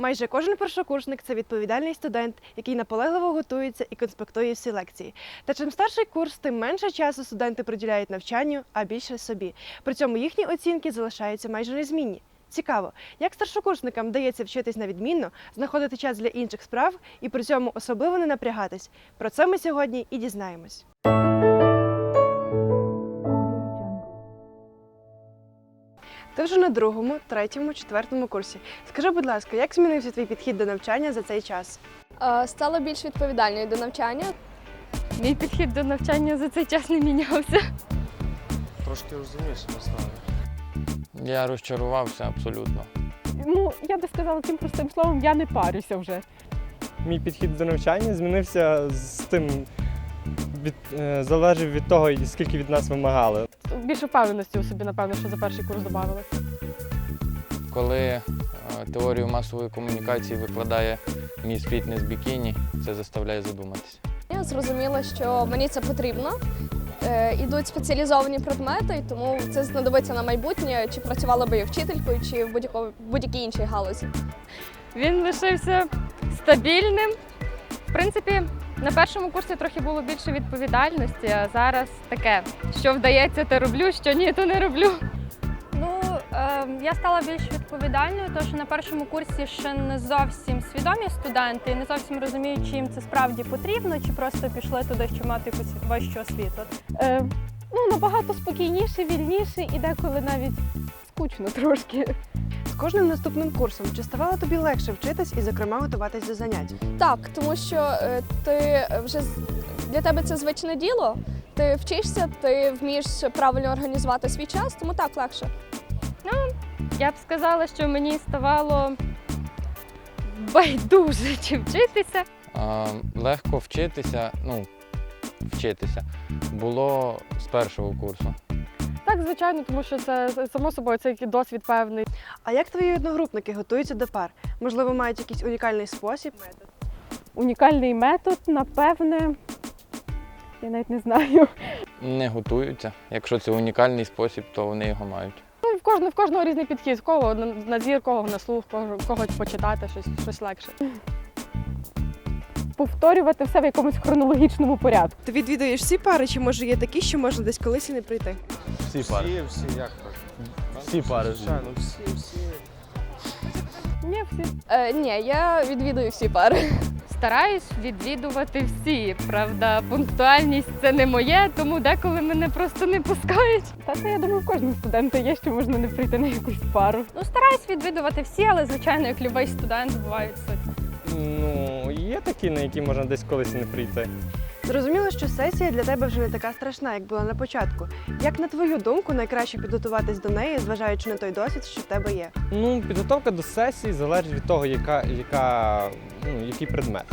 Майже кожен першокурсник це відповідальний студент, який наполегливо готується і конспектує всі лекції. Та чим старший курс, тим менше часу студенти приділяють навчанню, а більше собі. При цьому їхні оцінки залишаються майже незмінні. Цікаво, як старшокурсникам вдається вчитись на відмінно, знаходити час для інших справ і при цьому особливо не напрягатись. Про це ми сьогодні і дізнаємось. Ти вже на другому, третьому, четвертому курсі. Скажи, будь ласка, як змінився твій підхід до навчання за цей час? Стала більш відповідальною до навчання. Мій підхід до навчання за цей час не мінявся. Трошки розумнішими стали. Я розчарувався абсолютно. Ну, я би сказала цим простим словом, я не парюся вже. Мій підхід до навчання змінився з тим, від, е, залежив від того, скільки від нас вимагали. Більше впевненості у собі, напевно, що за перший курс додавали. Коли е, теорію масової комунікації викладає міс фітнес бікіні, це заставляє задуматися. Я зрозуміла, що мені це потрібно. Е, Ідуть спеціалізовані предмети, і тому це знадобиться на майбутнє, чи працювала би я вчителькою, чи в будь-якій іншій галузі. Він лишився стабільним. В принципі, на першому курсі трохи було більше відповідальності, а зараз таке, що вдається, те роблю, що ні, то не роблю. Ну, е, я стала більш відповідальною, тому що на першому курсі ще не зовсім свідомі студенти і не зовсім розуміють, чи їм це справді потрібно, чи просто пішли туди, щоб мати якусь вищу освіту. Е, ну, набагато спокійніше, вільніше і деколи навіть скучно трошки. Кожним наступним курсом чи ставало тобі легше вчитись і, зокрема, готуватись до занять? Так, тому що е, ти вже для тебе це звичне діло. Ти вчишся, ти вмієш правильно організувати свій час, тому так легше. Ну, Я б сказала, що мені ставало байдуже чи вчитися. Е, Легко вчитися, ну, вчитися було з першого курсу. Так, звичайно, тому що це само собою це який досвід певний. А як твої одногрупники готуються до пар? Можливо, мають якийсь унікальний спосіб? Метод. Унікальний метод, напевне. Я навіть не знаю. Не готуються. Якщо це унікальний спосіб, то вони його мають. Ну, в кожного, в кожного різний підхід. В кого на, на зір, кого на слух, кого, когось почитати, щось, щось легше. Повторювати все в якомусь хронологічному порядку. Ти відвідуєш всі пари, чи може є такі, що можна десь колись і не прийти? Всі пари. Всі, всі, як так? Всі пари. Звичайно, всі, всі. Ні, всі. Е, ні, я відвідую всі пари. Стараюсь відвідувати всі. Правда, пунктуальність це не моє, тому деколи мене просто не пускають. Та це я думаю, в кожного студента є, що можна не прийти на якусь пару. Ну, стараюсь відвідувати всі, але звичайно, як любий студент, бувають суть. Є такі, на які можна десь колись не прийти. Зрозуміло, що сесія для тебе вже не така страшна, як була на початку. Як на твою думку, найкраще підготуватись до неї, зважаючи на той досвід, що в тебе є? Ну, підготовка до сесії залежить від того, яка, яка, ну, який предмет.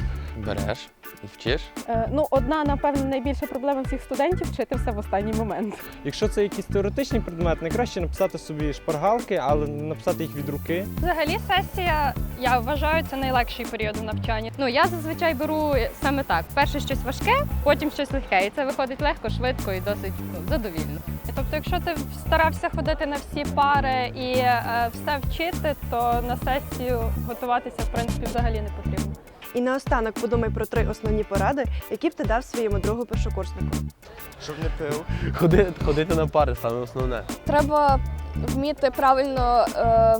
Береш і вчиш. Е, ну, одна, напевно, найбільша проблема всіх студентів вчити все в останній момент. Якщо це якийсь теоретичний предмет, найкраще написати собі шпаргалки, але не написати їх від руки. Взагалі, сесія, я вважаю, це найлегший період в навчанні. Ну я зазвичай беру саме так: перше щось важке, потім щось легке. І це виходить легко, швидко і досить ну, задовільно. Тобто, якщо ти старався ходити на всі пари і е, все вчити, то на сесію готуватися в принципі взагалі не потрібно. І наостанок подумай про три основні поради, які б ти дав своєму другу першокурснику. Щоб не пив. Ходи, ходити на пари саме основне. Треба вміти правильно е,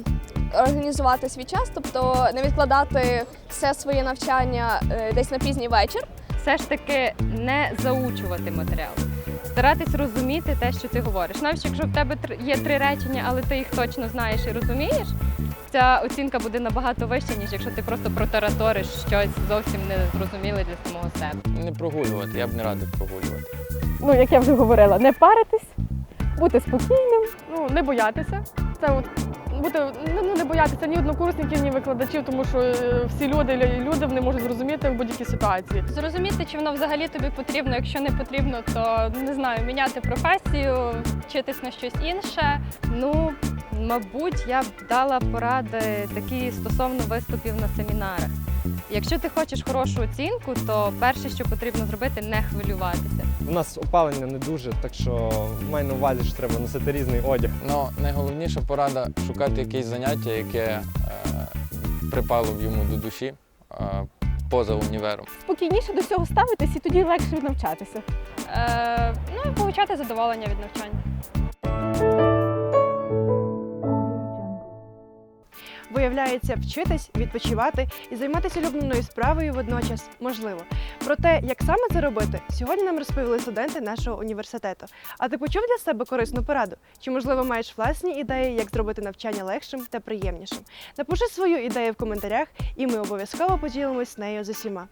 організувати свій час, тобто не відкладати все своє навчання е, десь на пізній вечір. Все ж таки не заучувати матеріал. Старатись розуміти те, що ти говориш. Навіть якщо в тебе є три речення, але ти їх точно знаєш і розумієш, ця оцінка буде набагато вища, ніж якщо ти просто протараториш щось зовсім не зрозуміле для самого себе. Не прогулювати, я б не радив прогулювати. Ну, як я вже говорила, не паритись, бути спокійним. Ну, не боятися. Це от бути ну, не боятися ні однокурсників, ні викладачів, тому що е, всі люди люди вони можуть зрозуміти в будь-якій ситуації. Зрозуміти, чи воно взагалі тобі потрібно. Якщо не потрібно, то не знаю, міняти професію, вчитись на щось інше. Ну, мабуть, я б дала поради такі стосовно виступів на семінарах. Якщо ти хочеш хорошу оцінку, то перше, що потрібно зробити, не хвилюватися. У нас опалення не дуже, так що май на увазі, що треба носити різний одяг. Ну, найголовніша порада шукати якесь заняття, яке е, припало йому до душі е, поза універом. спокійніше до всього ставитись і тоді легше навчатися. Е, ну і получати задоволення від навчання. Виявляється, вчитись, відпочивати і займатися улюбленою справою водночас можливо. Про те, як саме це робити, сьогодні нам розповіли студенти нашого університету. А ти почув для себе корисну пораду? Чи можливо маєш власні ідеї, як зробити навчання легшим та приємнішим? Напиши свою ідею в коментарях, і ми обов'язково поділимось нею з усіма.